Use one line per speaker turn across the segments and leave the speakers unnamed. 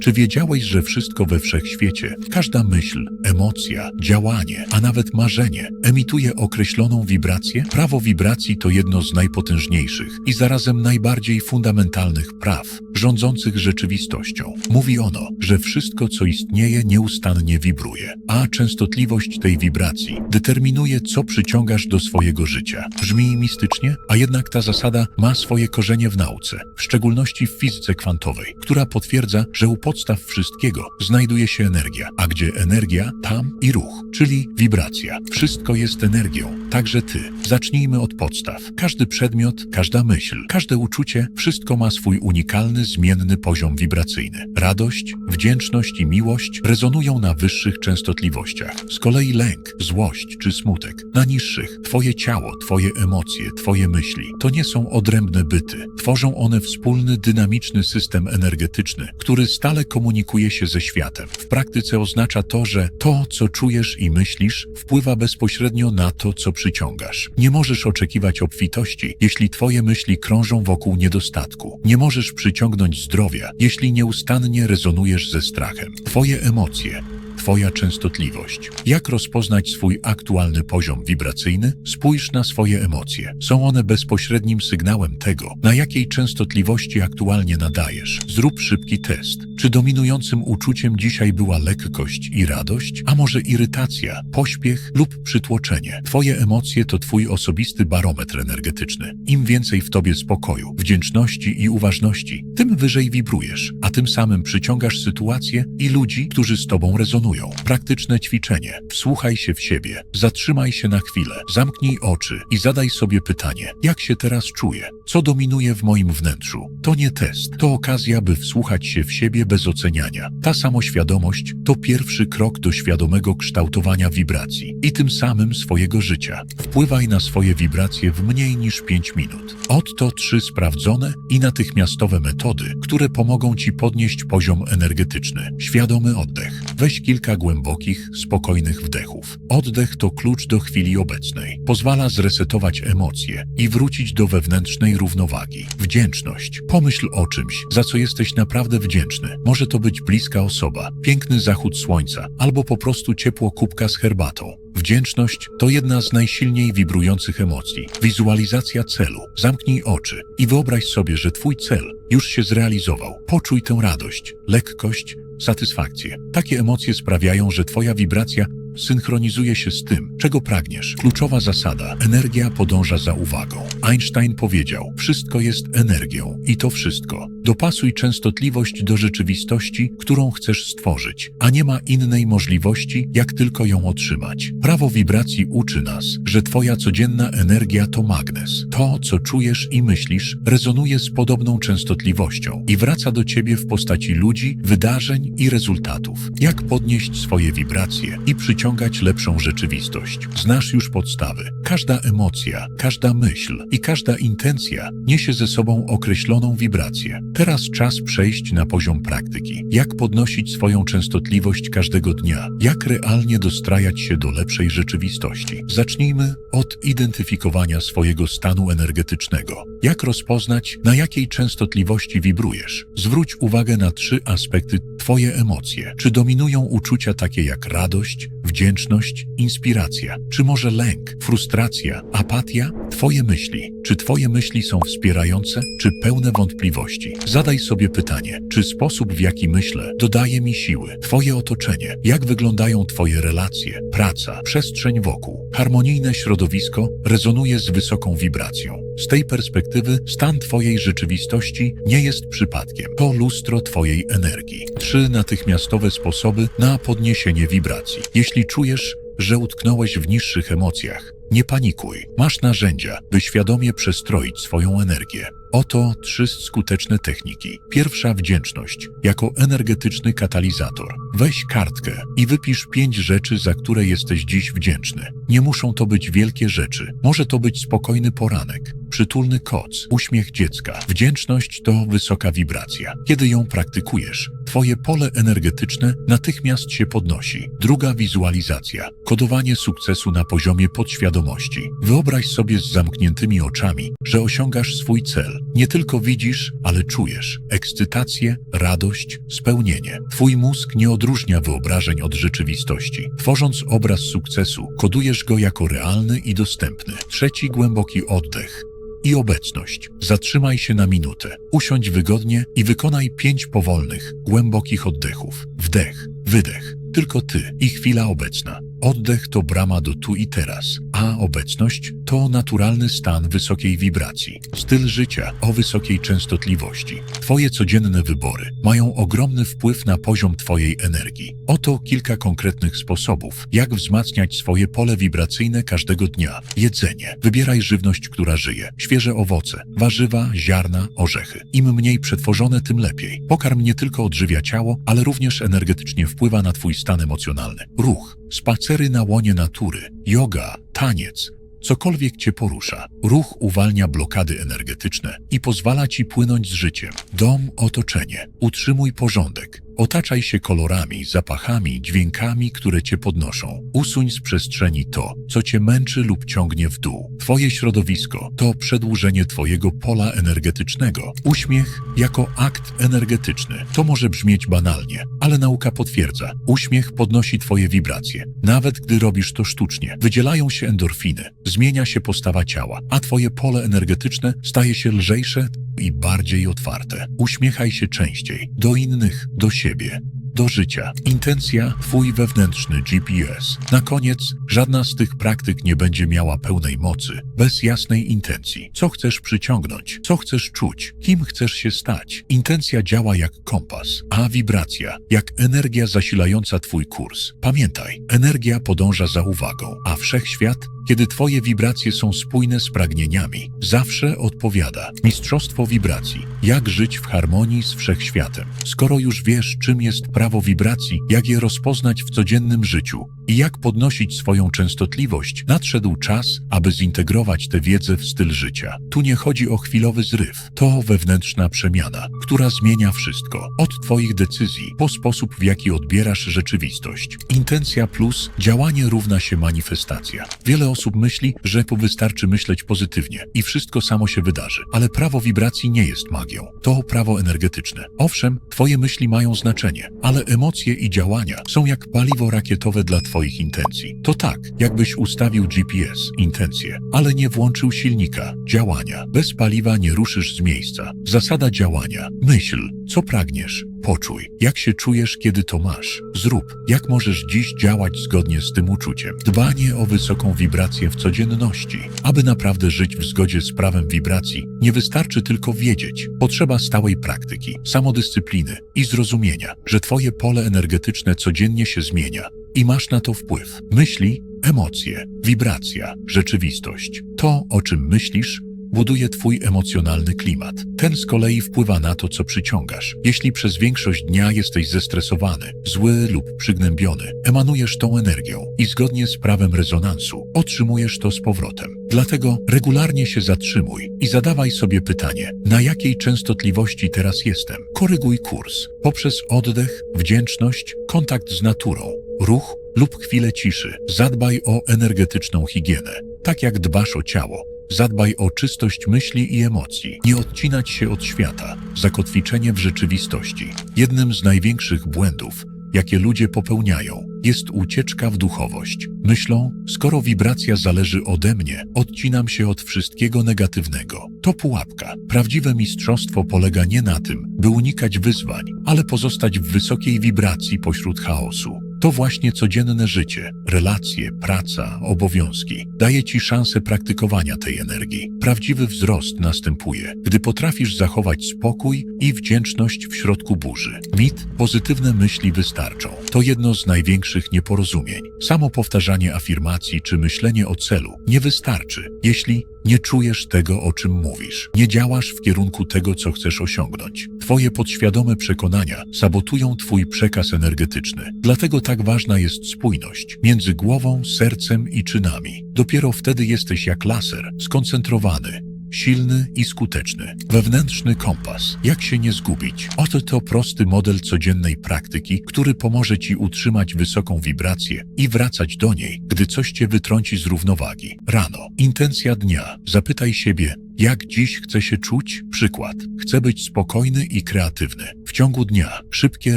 Czy wiedziałeś, że wszystko we wszechświecie, każda myśl, emocja, działanie, a nawet marzenie emituje określoną wibrację? Prawo wibracji to jedno z najpotężniejszych i zarazem najbardziej fundamentalnych praw rządzących rzeczywistością. Mówi ono, że wszystko, co istnieje, nieustannie wibruje, a częstotliwość tej wibracji determinuje, co przyciągasz do swojego życia. Brzmi mistycznie, a jednak ta zasada ma swoje korzenie w nauce, w szczególności w fizyce kwantowej, która potwierdza, że u podstaw wszystkiego znajduje się energia, a gdzie energia, tam i ruch, czyli wibracja. Wszystko jest energią, także ty. Zacznijmy od podstaw. Każdy przedmiot, każda myśl, każde uczucie, wszystko ma swój unikalny, zmienny poziom wibracyjny. Radość, wdzięczność i miłość rezonują na wyższych częstotliwościach. Z kolei lęk, złość czy smutek na niższych. Twoje ciało, twoje emocje, twoje myśli to nie są odrębne byty. Tworzą one wspólny, dynamiczny system energetyczny, który stale komunikuje się ze światem. W praktyce oznacza to, że to, co czujesz i myślisz, wpływa bezpośrednio na to, co przyciągasz. Nie możesz oczekiwać obfitości, jeśli twoje myśli krążą wokół niedostatku. Nie możesz przyciągnąć zdrowia, jeśli nieustannie rezonujesz ze strachem. Twoje emocje, Twoja częstotliwość. Jak rozpoznać swój aktualny poziom wibracyjny? Spójrz na swoje emocje. Są one bezpośrednim sygnałem tego, na jakiej częstotliwości aktualnie nadajesz. Zrób szybki test. Czy dominującym uczuciem dzisiaj była lekkość i radość, a może irytacja, pośpiech lub przytłoczenie? Twoje emocje to Twój osobisty barometr energetyczny. Im więcej w Tobie spokoju, wdzięczności i uważności, tym wyżej wibrujesz, a tym samym przyciągasz sytuacje i ludzi, którzy z Tobą rezonują. Praktyczne ćwiczenie. Wsłuchaj się w siebie, zatrzymaj się na chwilę, zamknij oczy i zadaj sobie pytanie, jak się teraz czuję? Co dominuje w moim wnętrzu? To nie test, to okazja, by wsłuchać się w siebie bez oceniania. Ta samoświadomość to pierwszy krok do świadomego kształtowania wibracji i tym samym swojego życia. Wpływaj na swoje wibracje w mniej niż 5 minut. Oto trzy sprawdzone i natychmiastowe metody, które pomogą Ci podnieść poziom energetyczny. Świadomy oddech. Weź kilka głębokich, spokojnych wdechów. Oddech to klucz do chwili obecnej. Pozwala zresetować emocje i wrócić do wewnętrznej równowagi. Wdzięczność. Pomyśl o czymś, za co jesteś naprawdę wdzięczny. Może to być bliska osoba, piękny zachód słońca albo po prostu ciepło kubka z herbatą. Wdzięczność to jedna z najsilniej wibrujących emocji. Wizualizacja celu. Zamknij oczy i wyobraź sobie, że Twój cel już się zrealizował. Poczuj tę radość, lekkość, satysfakcję. Takie emocje sprawiają, że Twoja wibracja synchronizuje się z tym, czego pragniesz. Kluczowa zasada: energia podąża za uwagą. Einstein powiedział: Wszystko jest energią i to wszystko. Dopasuj częstotliwość do rzeczywistości, którą chcesz stworzyć, a nie ma innej możliwości, jak tylko ją otrzymać. Prawo wibracji uczy nas, że Twoja codzienna energia to magnes. To, co czujesz i myślisz, rezonuje z podobną częstotliwością i wraca do Ciebie w postaci ludzi, wydarzeń i rezultatów. Jak podnieść swoje wibracje i przyciągać lepszą rzeczywistość? Znasz już podstawy. Każda emocja, każda myśl i każda intencja niesie ze sobą określoną wibrację. Teraz czas przejść na poziom praktyki. Jak podnosić swoją częstotliwość każdego dnia? Jak realnie dostrajać się do lepszej rzeczywistości? Zacznijmy od identyfikowania swojego stanu energetycznego. Jak rozpoznać, na jakiej częstotliwości wibrujesz? Zwróć uwagę na trzy aspekty Twoje emocje. Czy dominują uczucia takie jak radość, wdzięczność, inspiracja? Czy może lęk, frustracja, apatia? Twoje myśli. Czy Twoje myśli są wspierające, czy pełne wątpliwości? Zadaj sobie pytanie, czy sposób, w jaki myślę, dodaje mi siły? Twoje otoczenie. Jak wyglądają Twoje relacje, praca, przestrzeń wokół? Harmonijne środowisko rezonuje z wysoką wibracją. Z tej perspektywy stan Twojej rzeczywistości nie jest przypadkiem. To lustro Twojej energii. Trzy natychmiastowe sposoby na podniesienie wibracji. Jeśli czujesz, że utknąłeś w niższych emocjach, nie panikuj. Masz narzędzia, by świadomie przestroić swoją energię. Oto trzy skuteczne techniki. Pierwsza wdzięczność, jako energetyczny katalizator. Weź kartkę i wypisz pięć rzeczy, za które jesteś dziś wdzięczny. Nie muszą to być wielkie rzeczy. Może to być spokojny poranek, przytulny koc, uśmiech dziecka. Wdzięczność to wysoka wibracja. Kiedy ją praktykujesz, twoje pole energetyczne natychmiast się podnosi. Druga wizualizacja. Kodowanie sukcesu na poziomie podświadomości. Wyobraź sobie z zamkniętymi oczami, że osiągasz swój cel. Nie tylko widzisz, ale czujesz ekscytację, radość, spełnienie. Twój mózg nie odróżnia wyobrażeń od rzeczywistości. Tworząc obraz sukcesu, kodujesz go jako realny i dostępny. Trzeci głęboki oddech i obecność. Zatrzymaj się na minutę, usiądź wygodnie i wykonaj pięć powolnych, głębokich oddechów. Wdech, wydech, tylko ty i chwila obecna. Oddech to brama do tu i teraz, a obecność to naturalny stan wysokiej wibracji, styl życia o wysokiej częstotliwości. Twoje codzienne wybory mają ogromny wpływ na poziom Twojej energii. Oto kilka konkretnych sposobów, jak wzmacniać swoje pole wibracyjne każdego dnia. Jedzenie. Wybieraj żywność, która żyje. Świeże owoce, warzywa, ziarna, orzechy. Im mniej przetworzone, tym lepiej. Pokarm nie tylko odżywia ciało, ale również energetycznie wpływa na Twój stan emocjonalny. Ruch. Spacery na łonie natury, yoga, taniec, cokolwiek cię porusza. Ruch uwalnia blokady energetyczne i pozwala ci płynąć z życiem. Dom, otoczenie. Utrzymuj porządek. Otaczaj się kolorami, zapachami, dźwiękami, które cię podnoszą. Usuń z przestrzeni to, co cię męczy lub ciągnie w dół. Twoje środowisko to przedłużenie twojego pola energetycznego. Uśmiech jako akt energetyczny. To może brzmieć banalnie, ale nauka potwierdza. Uśmiech podnosi twoje wibracje. Nawet gdy robisz to sztucznie, wydzielają się endorfiny, zmienia się postawa ciała, a twoje pole energetyczne staje się lżejsze i bardziej otwarte. Uśmiechaj się częściej do innych, do siebie. Do życia. Intencja Twój wewnętrzny GPS. Na koniec, żadna z tych praktyk nie będzie miała pełnej mocy bez jasnej intencji. Co chcesz przyciągnąć? Co chcesz czuć? Kim chcesz się stać? Intencja działa jak kompas, a wibracja jak energia zasilająca Twój kurs. Pamiętaj, energia podąża za uwagą, a wszechświat kiedy Twoje wibracje są spójne z pragnieniami, zawsze odpowiada. Mistrzostwo wibracji. Jak żyć w harmonii z wszechświatem? Skoro już wiesz, czym jest prawo wibracji, jak je rozpoznać w codziennym życiu i jak podnosić swoją częstotliwość, nadszedł czas, aby zintegrować tę wiedzę w styl życia. Tu nie chodzi o chwilowy zryw. To wewnętrzna przemiana, która zmienia wszystko. Od Twoich decyzji, po sposób, w jaki odbierasz rzeczywistość. Intencja plus działanie równa się manifestacja. Wiele osób myśli, że wystarczy myśleć pozytywnie i wszystko samo się wydarzy. Ale prawo wibracji nie jest magią. To prawo energetyczne. Owszem, Twoje myśli mają znaczenie, ale emocje i działania są jak paliwo rakietowe dla Twoich intencji. To tak, jakbyś ustawił GPS, intencje, ale nie włączył silnika, działania. Bez paliwa nie ruszysz z miejsca. Zasada działania. Myśl, co pragniesz, Poczuj, jak się czujesz, kiedy to masz. Zrób, jak możesz dziś działać zgodnie z tym uczuciem. Dbanie o wysoką wibrację w codzienności. Aby naprawdę żyć w zgodzie z prawem wibracji, nie wystarczy tylko wiedzieć. Potrzeba stałej praktyki, samodyscypliny i zrozumienia, że Twoje pole energetyczne codziennie się zmienia i masz na to wpływ. Myśli, emocje, wibracja, rzeczywistość. To, o czym myślisz, buduje Twój emocjonalny klimat. Ten z kolei wpływa na to, co przyciągasz. Jeśli przez większość dnia jesteś zestresowany, zły lub przygnębiony, emanujesz tą energią i zgodnie z prawem rezonansu otrzymujesz to z powrotem. Dlatego regularnie się zatrzymuj i zadawaj sobie pytanie, na jakiej częstotliwości teraz jestem. Koryguj kurs poprzez oddech, wdzięczność, kontakt z naturą, ruch lub chwilę ciszy. Zadbaj o energetyczną higienę, tak jak dbasz o ciało. Zadbaj o czystość myśli i emocji. Nie odcinać się od świata. Zakotwiczenie w rzeczywistości. Jednym z największych błędów, jakie ludzie popełniają, jest ucieczka w duchowość. Myślą, skoro wibracja zależy ode mnie, odcinam się od wszystkiego negatywnego. To pułapka. Prawdziwe mistrzostwo polega nie na tym, by unikać wyzwań, ale pozostać w wysokiej wibracji pośród chaosu. To właśnie codzienne życie, relacje, praca, obowiązki daje ci szansę praktykowania tej energii. Prawdziwy wzrost następuje, gdy potrafisz zachować spokój i wdzięczność w środku burzy. Mit, pozytywne myśli wystarczą. To jedno z największych nieporozumień. Samo powtarzanie afirmacji czy myślenie o celu nie wystarczy, jeśli nie czujesz tego, o czym mówisz. Nie działasz w kierunku tego, co chcesz osiągnąć. Twoje podświadome przekonania sabotują Twój przekaz energetyczny. Dlatego tak ważna jest spójność między głową, sercem i czynami. Dopiero wtedy jesteś jak laser, skoncentrowany silny i skuteczny. Wewnętrzny kompas. Jak się nie zgubić? Oto to prosty model codziennej praktyki, który pomoże Ci utrzymać wysoką wibrację i wracać do niej, gdy coś Cię wytrąci z równowagi. Rano. Intencja dnia. Zapytaj siebie, jak dziś chcę się czuć? Przykład. Chcę być spokojny i kreatywny. W ciągu dnia szybkie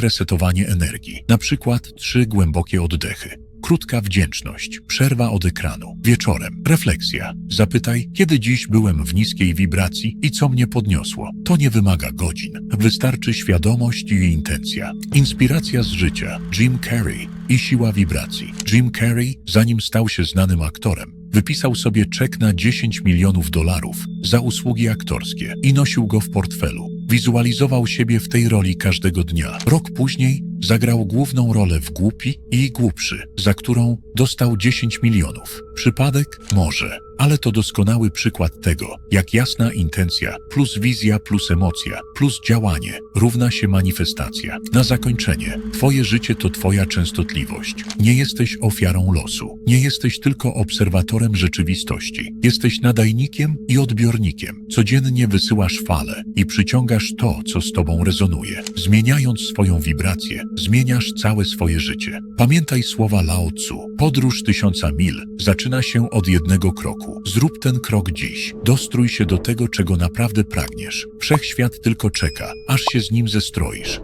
resetowanie energii. Na przykład trzy głębokie oddechy. Krótka wdzięczność, przerwa od ekranu. Wieczorem refleksja. Zapytaj, kiedy dziś byłem w niskiej wibracji i co mnie podniosło. To nie wymaga godzin. Wystarczy świadomość i intencja. Inspiracja z życia. Jim Carrey i siła wibracji. Jim Carrey, zanim stał się znanym aktorem, wypisał sobie czek na 10 milionów dolarów za usługi aktorskie i nosił go w portfelu. Wizualizował siebie w tej roli każdego dnia. Rok później zagrał główną rolę w Głupi i Głupszy, za którą dostał 10 milionów. Przypadek? Może, ale to doskonały przykład tego, jak jasna intencja plus wizja plus emocja plus działanie równa się manifestacja. Na zakończenie, Twoje życie to Twoja częstotliwość. Nie jesteś ofiarą losu. Nie jesteś tylko obserwatorem rzeczywistości. Jesteś nadajnikiem i odbiornikiem. Codziennie wysyłasz fale i przyciągasz to, co z Tobą rezonuje. Zmieniając swoją wibrację, zmieniasz całe swoje życie. Pamiętaj słowa Lao Tzu. Podróż tysiąca mil zaczyna się od jednego kroku. Zrób ten krok dziś. Dostrój się do tego, czego naprawdę pragniesz. Wszechświat tylko czeka, aż się z nim zestroisz.